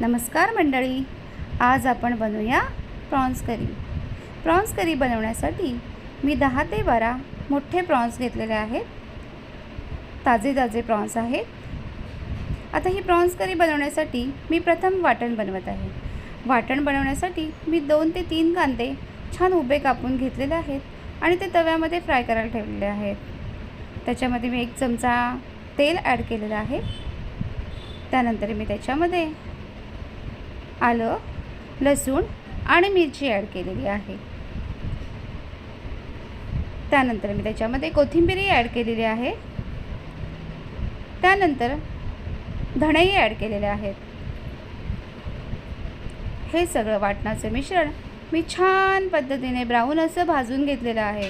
नमस्कार मंडळी. आज आपण बनवूया प्रॉन्स करी. प्रॉन्स करी बनवण्यासाठी मी दहा ते बारा मोठे प्रॉन्स घेतलेले आहेत. ताजे ताजे प्रॉन्स आहेत. आता ही प्रॉन्स करी बनवण्यासाठी मी प्रथम वाटण बनवत आहे. वाटण बनवण्यासाठी मी दोन ते तीन कांदे छान उभे कापून घेतलेले आहेत आणि ते तव्यामध्ये फ्राय करायला ठेवलेले आहेत. त्याच्यामध्ये मी एक चमचा तेल ॲड केलेलं आहे. त्यानंतर मी त्याच्यामध्ये आलं लसूण आणि मिरची ॲड केलेली आहे. त्यानंतर मी त्याच्यामध्ये कोथिंबीरही ॲड केलेली आहे. त्यानंतर धणेही ॲड केलेले आहेत. हे सगळं वाटणाचं मिश्रण मी छान पद्धतीने ब्राऊन असं भाजून घेतलेलं आहे.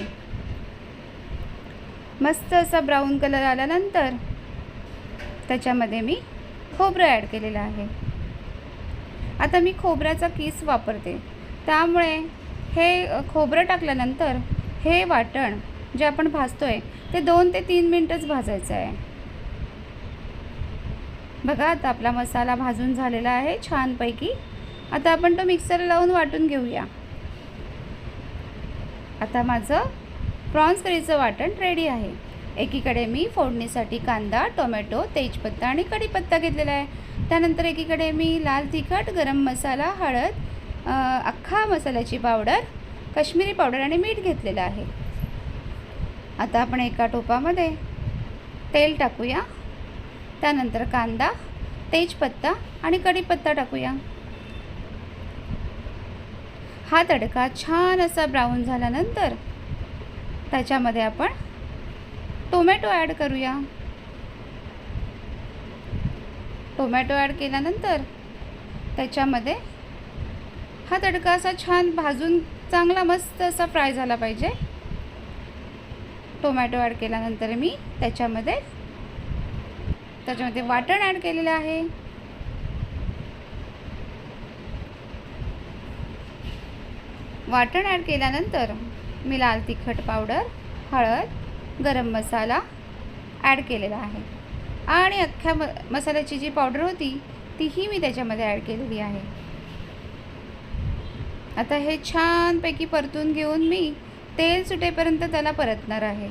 मस्त असा ब्राऊन कलर आल्यानंतर त्याच्यामध्ये मी खोबरं ॲड केलेलं आहे. आता मी खोबऱ्याचा किस वापरते. त्यामुळे हे खोबरं टाकल्यानंतर हे वाटण जे आपण भाजतो आहे ते दोन ते तीन मिनटंच भाजायचं आहे. बघा आता आपला मसाला भाजून झालेला आहे छानपैकी. आता आपण तो मिक्सर लावून वाटून घेऊया. आता माझं प्रॉन्स करीचं वाटण रेडी आहे. एकीकडे मी फोडणीसाठी कांदा टोमॅटो तेजपत्ता आणि कढीपत्ता घेतलेला आहे. त्यानंतर एकीकडे मी लाल तिखट गरम मसाला हळद अख्खा मसाल्याची पावडर काश्मीरी पावडर आणि मीठ घेतलेलं आहे. आता आपण एका टोपामध्ये तेल टाकूया. त्यानंतर कांदा तेजपत्ता आणि कढीपत्ता टाकूया. हा तडका छान असा ब्राऊन झाल्यानंतर त्याच्यामध्ये आपण टोमॅटो ॲड करूया. टोमॅटो ॲड केल्यानंतर त्याच्यामध्ये हा तडका असा छान भाजून चांगला मस्त असा फ्राय झाला पाहिजे. टोमॅटो ॲड केल्यानंतर मी त्याच्यामध्ये त्याच्यामध्ये वाटण ॲड केलेलं आहे. वाटण ॲड केल्यानंतर मी लाल तिखट पावडर हळद गरम मसाला ॲड केलेला आहे. आणि अख्ख्या म मसाल्याची जी पावडर होती तीही मी त्याच्यामध्ये ॲड केलेली आहे. आता हे छानपैकी परतून घेऊन मी तेल सुटेपर्यंत त्याला परतणार आहे.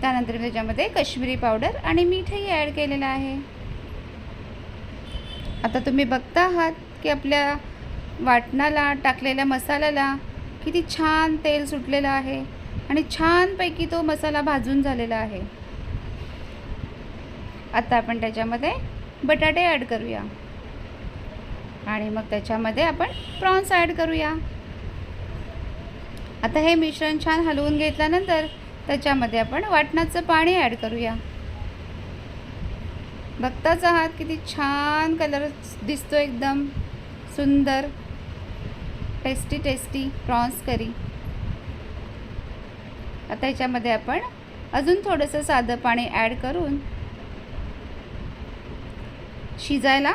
त्यानंतर मी त्याच्यामध्ये काश्मीरी पावडर आणि मीठही ॲड केलेलं आहे. आता तुम्ही बघता आहात की आपल्या वाटणाला टाकलेल्या मसाल्याला किती छान तेल सुटलेलं आहे आणि छानपैकी तो मसाला भाजून झालेला आहे. आता आपण त्याच्यामध्ये बटाटे ॲड करूया. आणि मग त्याच्यामध्ये आपण प्रॉन्स ॲड करूया. आता हे मिश्रण छान हलवून घेतल्यानंतर त्याच्यामध्ये आपण वाटणाचं पाणी ॲड करूया. बघताच आहात किती छान कलर दिसतो एकदम. सुंदर टेस्टी टेस्टी प्रॉन्स करी आता याच्यामध्ये आपण अजून थोडंसं साधं पाणी ॲड करून शिजायला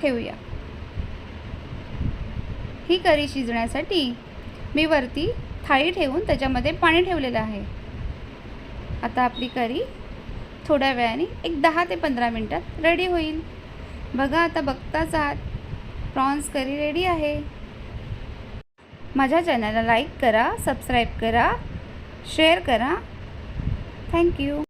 ठेवूया. ही करी शिजण्यासाठी मी वरती थाळी ठेवून त्याच्यामध्ये पाणी ठेवलेलं आहे. आता आपली करी थोड्या वेळाने एक दहा ते पंधरा मिनटात रेडी होईल. बघा आता बघताच आहात. प्रॉन्स करी रेडी आहे. माझ्या चॅनलला लाईक करा सबस्क्राईब करा शेअर करा. थँक्यू